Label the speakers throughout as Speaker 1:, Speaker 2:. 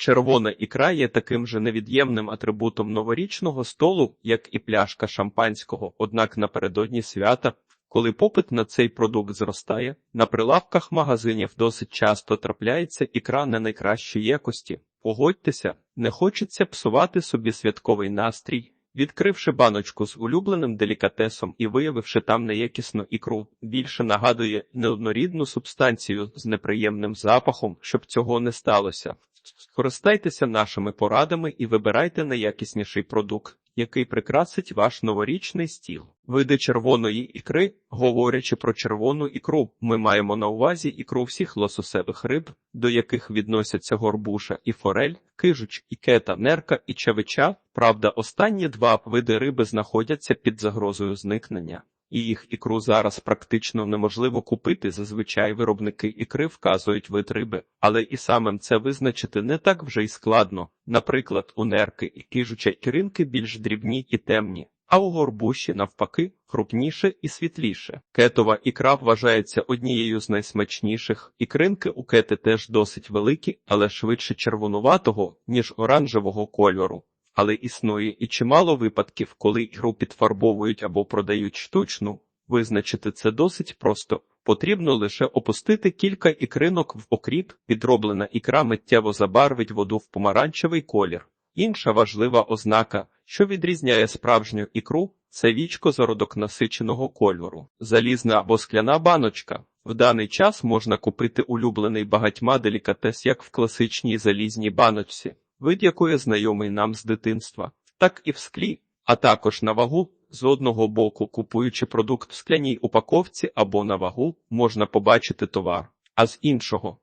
Speaker 1: Червона ікра є таким же невід'ємним атрибутом новорічного столу, як і пляшка шампанського. Однак напередодні свята, коли попит на цей продукт зростає, на прилавках магазинів досить часто трапляється ікра не найкращої якості. Погодьтеся, не хочеться псувати собі святковий настрій. Відкривши баночку з улюбленим делікатесом і виявивши там неякісну ікру, більше нагадує неоднорідну субстанцію з неприємним запахом, щоб цього не сталося. Скористайтеся нашими порадами і вибирайте найякісніший продукт, який прикрасить ваш новорічний стіл. Види червоної ікри, говорячи про червону ікру, ми маємо на увазі ікру всіх лососевих риб, до яких відносяться горбуша і форель, кижуч, і кета, нерка і чавича. Правда, останні два види риби знаходяться під загрозою зникнення. І їх ікру зараз практично неможливо купити. Зазвичай виробники ікри вказують вид риби, але і самим це визначити не так вже й складно. Наприклад, у нерки і кижуча ікринки більш дрібні і темні, а у горбуші, навпаки, крупніше і світліше. Кетова ікра вважається однією з найсмачніших. Ікринки у кети теж досить великі, але швидше червонуватого, ніж оранжевого кольору. Але існує і чимало випадків, коли ігру підфарбовують або продають штучну. Визначити це досить просто. Потрібно лише опустити кілька ікринок в окріп, підроблена ікра миттєво забарвить воду в помаранчевий колір. Інша важлива ознака, що відрізняє справжню ікру, це вічко зародок насиченого кольору, залізна або скляна баночка. В даний час можна купити улюблений багатьма делікатес як в класичній залізній баночці вид якої знайомий нам з дитинства, так і в склі, а також на вагу. З одного боку, купуючи продукт в скляній упаковці або на вагу, можна побачити товар, а з іншого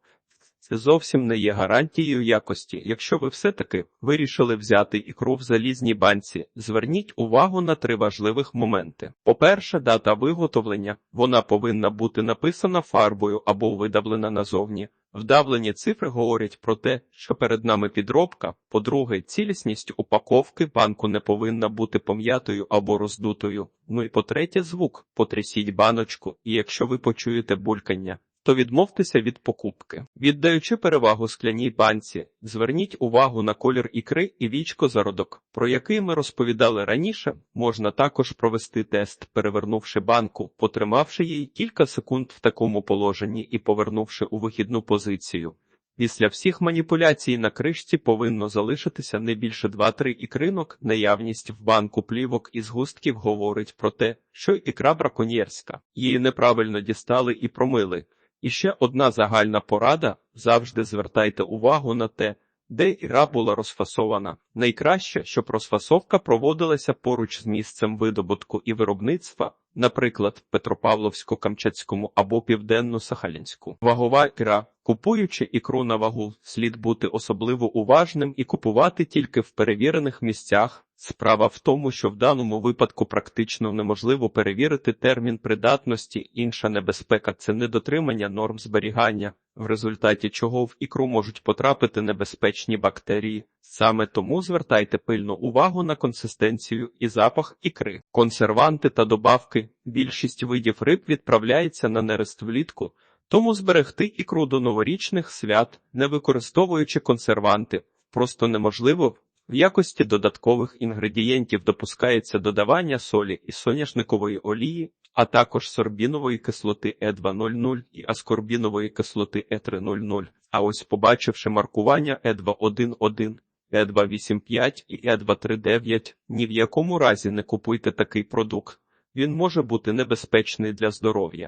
Speaker 1: це зовсім не є гарантією якості. Якщо ви все-таки вирішили взяти ікру в залізній банці, зверніть увагу на три важливих моменти. По-перше, дата виготовлення вона повинна бути написана фарбою або видавлена назовні. Вдавлені цифри говорять про те, що перед нами підробка. По-друге, цілісність упаковки банку не повинна бути пом'ятою або роздутою. Ну і по-третє, звук. Потрясіть баночку, і якщо ви почуєте булькання, то відмовтеся від покупки. Віддаючи перевагу скляній банці, зверніть увагу на колір ікри і вічко зародок, про який ми розповідали раніше, можна також провести тест, перевернувши банку, потримавши її кілька секунд в такому положенні і повернувши у вихідну позицію. Після всіх маніпуляцій на кришці повинно залишитися не більше 2-3 ікринок. Наявність в банку плівок і згустків говорить про те, що ікра браконьєрська. Її неправильно дістали і промили. І ще одна загальна порада: завжди звертайте увагу на те, де ікра була розфасована. Найкраще, щоб розфасовка проводилася поруч з місцем видобутку і виробництва, наприклад, Петропавловсько-Камчатському або Південно-Сахалінську. Вагова ікра. Купуючи ікру на вагу, слід бути особливо уважним і купувати тільки в перевірених місцях. Справа в тому, що в даному випадку практично неможливо перевірити термін придатності. Інша небезпека це недотримання норм зберігання, в результаті чого в ікру можуть потрапити небезпечні бактерії. Саме тому звертайте пильну увагу на консистенцію і запах ікри. Консерванти та добавки. Більшість видів риб відправляється на нерест влітку. Тому зберегти ікру до новорічних свят, не використовуючи консерванти, просто неможливо. В якості додаткових інгредієнтів допускається додавання солі і соняшникової олії, а також сорбінової кислоти Е200 і аскорбінової кислоти Е300. А ось побачивши маркування Е211, Е285 і Е239, ні в якому разі не купуйте такий продукт. Він може бути небезпечний для здоров'я.